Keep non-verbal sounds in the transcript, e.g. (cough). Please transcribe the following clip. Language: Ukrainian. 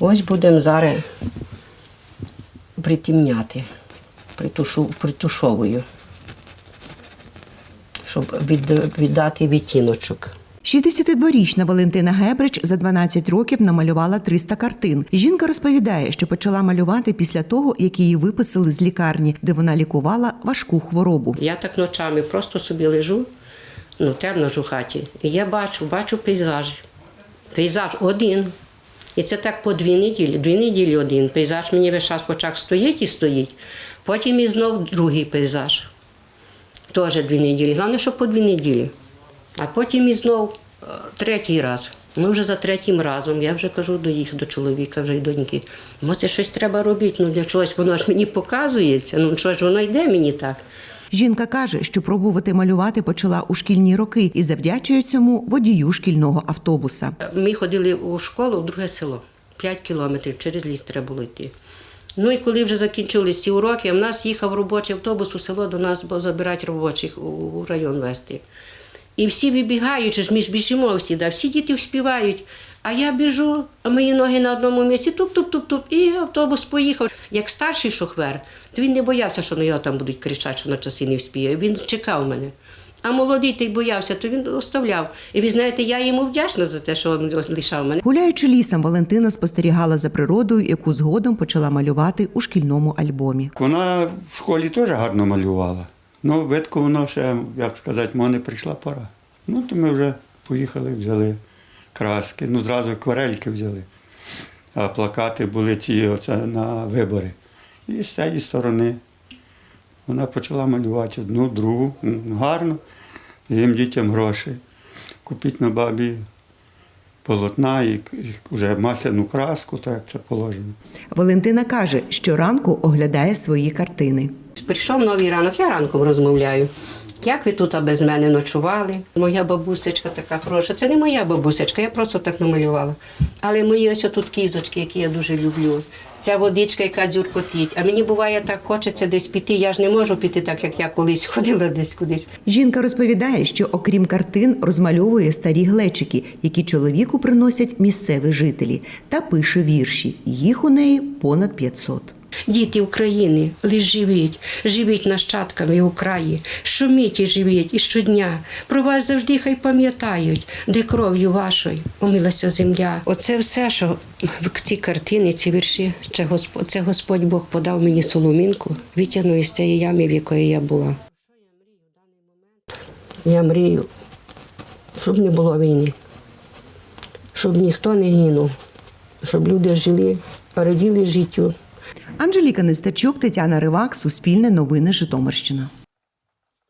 Ось будемо зараз притемняти, притушу, притушовую, щоб від, віддати відтіночок. 62-річна Валентина Гебрич за 12 років намалювала 300 картин. Жінка розповідає, що почала малювати після того, як її виписали з лікарні, де вона лікувала важку хворобу. Я так ночами просто собі лежу, ну темно ж у хаті, і я бачу, бачу пейзаж. Пейзаж один. І це так по дві неділі. Дві неділі один. Пейзаж мені весь час почав стоїть і стоїть. Потім і знов другий пейзаж. Теж дві неділі. Головне, що по дві неділі. А потім і знов е, третій раз. Ну, вже за третім разом я вже кажу до їх, до чоловіка, вже й доньки. Може, щось треба робити, ну для чогось воно ж мені показується, ну що ж воно йде мені так. Жінка каже, що пробувати малювати почала у шкільні роки і завдячує цьому водію шкільного автобуса. Ми ходили у школу в друге село. 5 кілометрів через ліс треба було йти. Ну і коли вже закінчились ці уроки, в нас їхав робочий автобус у село до нас, бо забирати робочих у- район вести. І всі вибігають, ж ми ж біжимо всі, да, всі діти вспівають. А я біжу, а мої ноги на одному місці, туп-туп-туп-туп, і автобус поїхав. Як старший шофер, то він не боявся, що на його там будуть кричати, що на часи не вспіє. Він чекав мене. А молодий той боявся, то він оставляв. І ви знаєте, я йому вдячна за те, що він лишав мене. Гуляючи лісом, Валентина спостерігала за природою, яку згодом почала малювати у шкільному альбомі. Вона в школі теж гарно малювала. Ну, видко, воно ще, як сказати, в мене прийшла пора. Ну, то ми вже поїхали, взяли краски. Ну, зразу акварельки взяли. А плакати були ці оце на вибори. І з цієї сторони вона почала малювати одну, другу. М, Гарно. Їм дітям гроші. Купіть на бабі полотна і і вже масляну краску, так як це положено. Валентина каже, що ранку оглядає свої картини. Прийшов новий ранок, я ранком розмовляю. Як ви тут без мене ночували? Моя бабусечка така хороша. Це не моя бабусечка, я просто так намалювала. Але мої ось тут кізочки, які я дуже люблю. Ця водичка, яка дзюркотить. А мені буває так хочеться десь піти. Я ж не можу піти так, як я колись (laughs) ходила десь кудись. Жінка розповідає, що окрім картин розмальовує старі глечики, які чоловіку приносять місцеві жителі, та пише вірші. Їх у неї понад 500. Діти України, лиш живіть, живіть нащадками у краї, шуміть і живіть і щодня. Про вас завжди хай пам'ятають, де кров'ю вашою омилася земля. Оце все, що в ці картини, ці вірші, це Господь, Бог подав мені соломінку, витягнув із тієї ями, в якої я була. Я мрію, щоб не було війни, щоб ніхто не гинув, щоб люди жили, раділи життю. Анжеліка Нестачук, Тетяна Ривак, Суспільне новини Житомирщина.